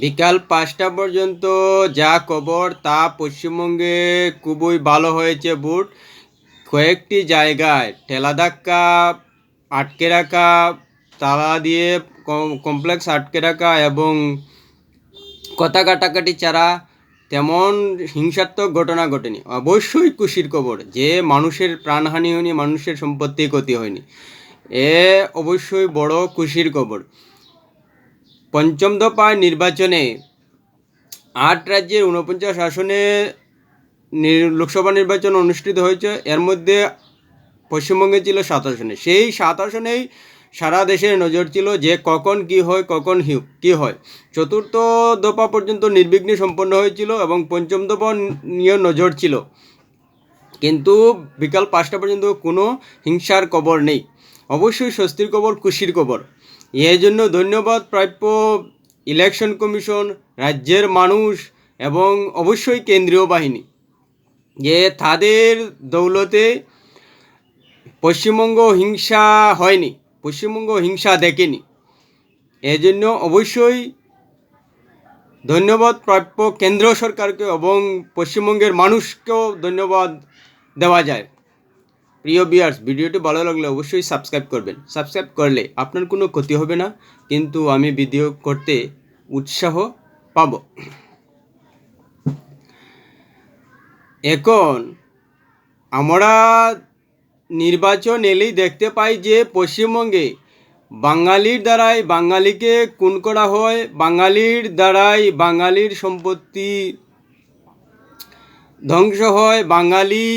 বিকাল পাঁচটা পর্যন্ত যা খবর, তা পশ্চিমবঙ্গে খুবই ভালো হয়েছে বুট। কয়েকটি জায়গায় ঠেলা ধাক্কা, আটকে রাখা, তালা দিয়ে কম- কমপ্লেক্স আটকে রাখা এবং কথা কাটাকাটি ছাড়া তেমন হিংসাত্মক ঘটনা ঘটেনি। অবশ্যই খুশির খবর যে মানুষের প্রাণহানি হয়নি, মানুষের সম্পত্তি ক্ষতি হয়নি। এ অবশ্যই বড় খুশির খবর। পঞ্চম দফায় নির্বাচনে আট রাজ্যের ঊনপঞ্চাশ আসনে লোকসভা নির্বাচন অনুষ্ঠিত হয়েছে। এর মধ্যে পশ্চিমবঙ্গে ছিল সাত আসনে। সেই সাত আসনেই সারা দেশের নজর ছিল যে কখন কি হয়, কখন কি হয়। চতুর্থ দফা পর্যন্ত নির্বিঘ্নে সম্পন্ন হয়েছিল এবং পঞ্চম দফা নিয়ে নজর ছিল। কিন্তু বিকাল পাঁচটা পর্যন্ত কোনো হিংসার খবর নেই। অবশ্যই স্বস্তির খবর খুশির খবর এর জন্য ধন্যবাদ প্রাপ্য ইলেকশন কমিশন, রাজ্যের মানুষ এবং অবশ্যই কেন্দ্রীয় বাহিনী। যে তাদের দৌলতে পশ্চিমবঙ্গ হিংসা হয়নি, পশ্চিমবঙ্গ হিংসা দেখেনি। এজন্য অবশ্যই ধন্যবাদ প্রাপ্য কেন্দ্র সরকারকে এবং পশ্চিমবঙ্গের মানুষকেও ধন্যবাদ দেওয়া যায়। প্রিয় বিয়ার্স ভিডিওটি ভালো লাগলে অবশ্যই সাবস্ক্রাইব করবেন। সাবস্ক্রাইব করলে আপনার কোনো ক্ষতি হবে না, কিন্তু আমি ভিডিও করতে উৎসাহ পাব। এখন, আমরা নির্বাচন এলেই দেখতে পাই যে পশ্চিমবঙ্গে বাঙালির দ্বারাই বাঙালিকে খুন করা হয়, বাঙালির দ্বারাই বাঙালির সম্পত্তি ধ্বংস হয়, বাঙালি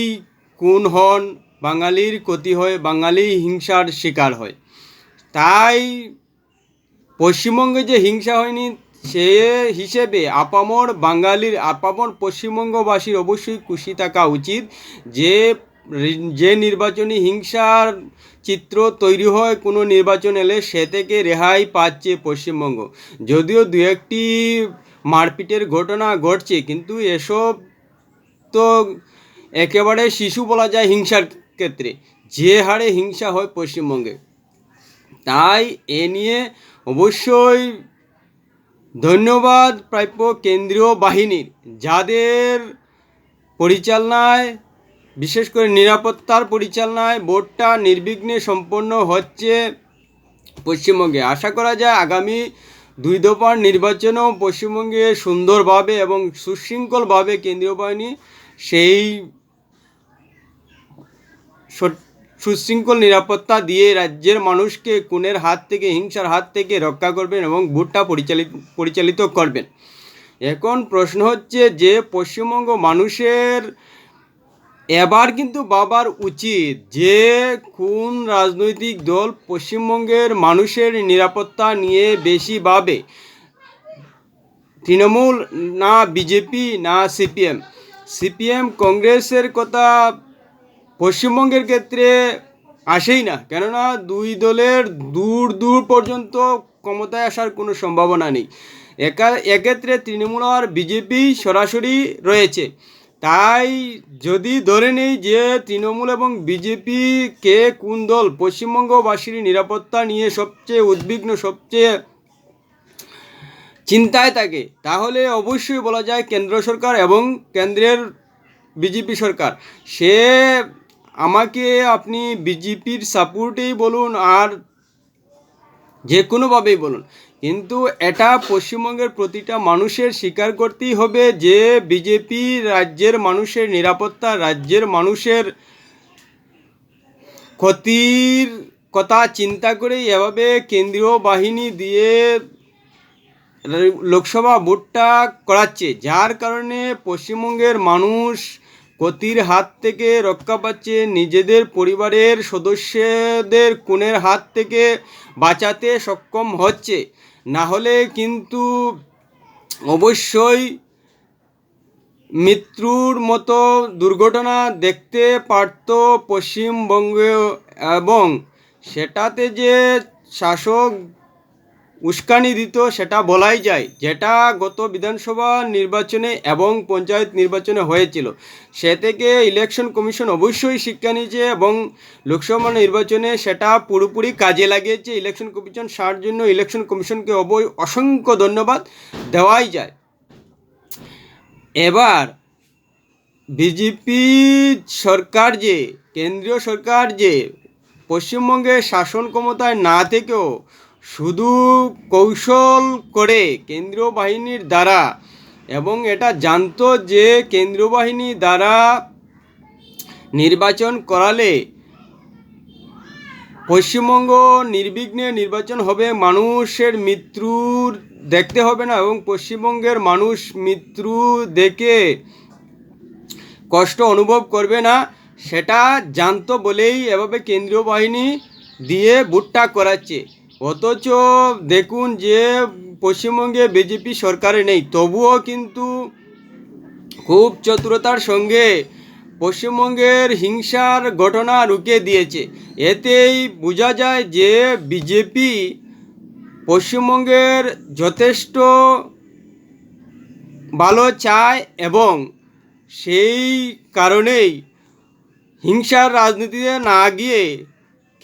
খুন হন। বাঙালির ক্ষতি হয়, বাঙালি হিংসার শিকার হয়। তাই পশ্চিমবঙ্গে যে হিংসা হয়নি, সে হিসেবে আপামর বাঙালির, আপামর পশ্চিমবঙ্গবাসীর অবশ্যই খুশি থাকা উচিত যে যে নির্বাচনী হিংসার চিত্র তৈরি হয় কোনো নির্বাচন এলে সে থেকে রেহাই পাচ্ছে পশ্চিমবঙ্গ। যদিও দু একটি মারপিটের ঘটনা ঘটছে, কিন্তু এসব তো একেবারে শিশু বলা যায় হিংসার ক্ষেত্রে যে হারে হিংসা হয় পশ্চিমবঙ্গে, তাই এ নিয়ে অবশ্যই ধন্যবাদ প্রাপ্য কেন্দ্রীয় বাহিনীর, যাদের পরিচালনায়, বিশেষ করে নিরাপত্তার পরিচালনায় ভোটটা নির্বিঘ্নে সম্পন্ন হচ্ছে পশ্চিমবঙ্গে। আশা করা যায় আগামী দুই দফার নির্বাচনেও পশ্চিমবঙ্গে সুন্দরভাবে এবং সুশৃঙ্খলভাবে কেন্দ্রীয় বাহিনী সেই সুশৃঙ্খল নিরাপত্তা দিয়ে রাজ্যের মানুষকে খুনের হাত থেকে, হিংসার হাত থেকে রক্ষা করবেন এবং ভোটটা পরিচালিত পরিচালিত করবেন। এখন প্রশ্ন হচ্ছে যে, পশ্চিমবঙ্গ মানুষের এবার কিন্তু বাবার উচিত যে, কোন রাজনৈতিক দল পশ্চিমবঙ্গের মানুষের নিরাপত্তা নিয়ে বেশি ভাবে। তৃণমূল না বিজেপি না সিপিএম। সিপিএম কংগ্রেসের কথা পশ্চিমবঙ্গের ক্ষেত্রে আসেই না। কেননা দুই দলের দূর দূর পর্যন্ত ক্ষমতায় আসার কোনো সম্ভাবনা নেই। একা, এক্ষেত্রে তৃণমূল আর বিজেপি সরাসরি রয়েছে। তাই যদি ধরে নেই যে তৃণমূল এবং বিজেপি কে কোন দল পশ্চিমবঙ্গবাসীর নিরাপত্তা নিয়ে সবচেয়ে উদ্বিগ্ন, সবচেয়ে চিন্তায় থাকে, তাহলে অবশ্যই বলা যায় কেন্দ্র সরকার এবং কেন্দ্রের বিজেপি সরকার। সে আমাকে আপনি বিজেপির সাপোর্টেই বলুন আর যে কোনোভাবেই বলুন। কিন্তু এটা পশ্চিমবঙ্গের প্রতিটা মানুষের স্বীকার করতেই হবে যে বিজেপি রাজ্যের মানুষের নিরাপত্তা, রাজ্যের মানুষের ক্ষতির কথা চিন্তা করেই এভাবে কেন্দ্রীয় বাহিনী দিয়ে লোকসভা ভোটটা করাচ্ছে। যার কারণে পশ্চিমবঙ্গের মানুষ ক্ষতির হাত থেকে রক্ষা পাচ্ছে নিজেদের পরিবারের সদস্যদের খুনের হাত থেকে বাঁচাতে সক্ষম হচ্ছে। না হলে কিন্তু অবশ্যই মৃত্যুর মতো দুর্ঘটনা দেখতে পারত পশ্চিমবঙ্গে এবং সেটাতে যে শাসক উস্কানি দিত, সেটা বলাই যায়। যেটা গত বিধানসভা নির্বাচনে এবং পঞ্চায়েত নির্বাচনে হয়েছিল। সে থেকে ইলেকশন কমিশন অবশ্যই শিক্ষা নিয়েছে এবং লোকসভা নির্বাচনে সেটা পুরোপুরি কাজে লাগিয়েছে। ইলেকশন কমিশন সার জন্য ইলেকশন কমিশনকে অবৈ, অসংখ্য ধন্যবাদ দেওয়াই যায়। এবার বিজেপি সরকার যে, কেন্দ্রীয় সরকার যে, পশ্চিমবঙ্গে শাসন ক্ষমতায় না থেকেও শুধু কৌশল করে কেন্দ্রীয় বাহিনীর দ্বারা এবং এটা জানতো যে কেন্দ্রীয় বাহিনী দ্বারা নির্বাচন করালে পশ্চিমবঙ্গ নির্বিঘ্নে নির্বাচন হবে, মানুষের মৃত্যুর দেখতে হবে না এবং পশ্চিমবঙ্গের মানুষ মৃত্যু দেখে কষ্ট অনুভব করবে না, সেটা জানতো বলেই এভাবে কেন্দ্রীয় বাহিনী দিয়ে ভুট্টা করাচ্ছে। অথচ দেখুন যে পশ্চিমবঙ্গে বিজেপি সরকারে নেই, তবুও কিন্তু খুব চতুরতার সঙ্গে পশ্চিমবঙ্গের হিংসার ঘটনা রুখে দিয়েছে। এতেই বোঝা যায় যে বিজেপি পশ্চিমবঙ্গের যথেষ্ট ভালো চায় এবং সেই কারণেই হিংসার রাজনীতিতে না গিয়ে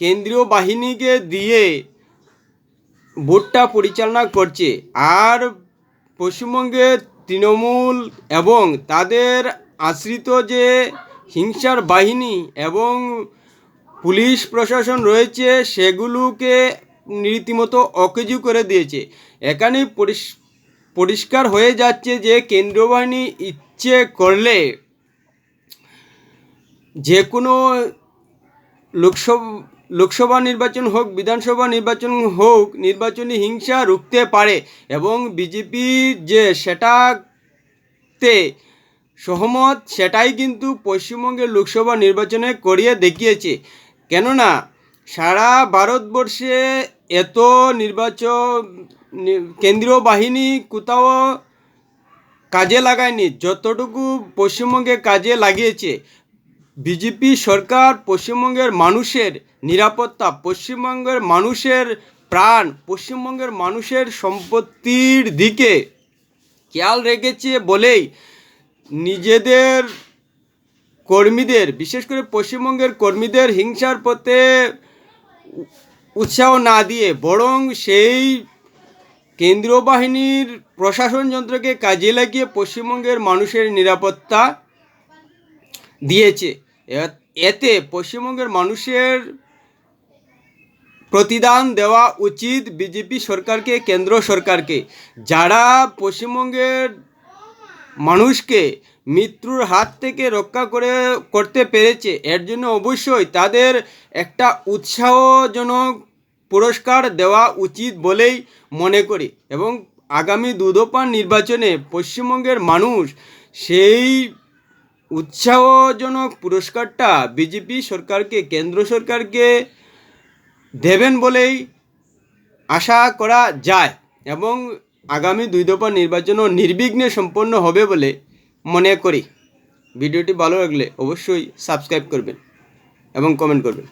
কেন্দ্রীয় বাহিনীকে দিয়ে ভোটটা পরিচালনা করছে। আর পশ্চিমবঙ্গের তৃণমূল এবং তাদের আশ্রিত যে হিংসার বাহিনী এবং পুলিশ প্রশাসন রয়েছে, সেগুলোকে রীতিমতো অকেজু করে দিয়েছে। এখানে পরিষ্কার হয়ে যাচ্ছে যে কেন্দ্রীয় বাহিনী ইচ্ছে করলে যে কোনো লোকসভা লোকসভা নির্বাচন হোক, বিধানসভা নির্বাচন হোক, নির্বাচনী হিংসা রুখতে পারে এবং বিজেপি যে সেটাতে সহমত, সেটাই কিন্তু পশ্চিমবঙ্গের লোকসভা নির্বাচনে করিয়ে দেখিয়েছে। কেননা, সারা ভারতবর্ষে এত নির্বাচন কেন্দ্রীয় বাহিনী কোথাও কাজে লাগায়নি, যতটুকু পশ্চিমবঙ্গে কাজে লাগিয়েছে। বিজেপি সরকার পশ্চিমবঙ্গের মানুষের নিরাপত্তা, পশ্চিমবঙ্গের মানুষের প্রাণ, পশ্চিমবঙ্গের মানুষের সম্পত্তির দিকে খেয়াল রেখেছে বলেই নিজেদের কর্মীদের, বিশেষ করে পশ্চিমবঙ্গের কর্মীদের হিংসার পথে উৎসাহ না দিয়ে, বরং সেই কেন্দ্রীয় বাহিনীর প্রশাসন যন্ত্রকে কাজে লাগিয়ে পশ্চিমবঙ্গের মানুষের নিরাপত্তা দিয়েছে। এতে পশ্চিমবঙ্গের মানুষের প্রতিদান দেওয়া উচিত বিজেপি সরকারকে, কেন্দ্র সরকারকে। যারা পশ্চিমবঙ্গের মানুষকে মৃত্যুর হাত থেকে রক্ষা করে, করতে পেরেছে, এর জন্য অবশ্যই তাদের একটা উৎসাহজনক পুরস্কার দেওয়া উচিত বলেই মনে করি। এবং আগামী দুদফা নির্বাচনে পশ্চিমবঙ্গের মানুষ সেই উৎসাহজনক পুরস্কারটা বিজেপি সরকারকে, কেন্দ্র সরকারকে দেবেন বলেই আশা করা যায় এবং আগামী দুই দফা নির্বাচনও নির্বিঘ্নে সম্পন্ন হবে বলে মনে করি। ভিডিওটি ভালো লাগলে অবশ্যই সাবস্ক্রাইব করবেন এবং কমেন্ট করবেন।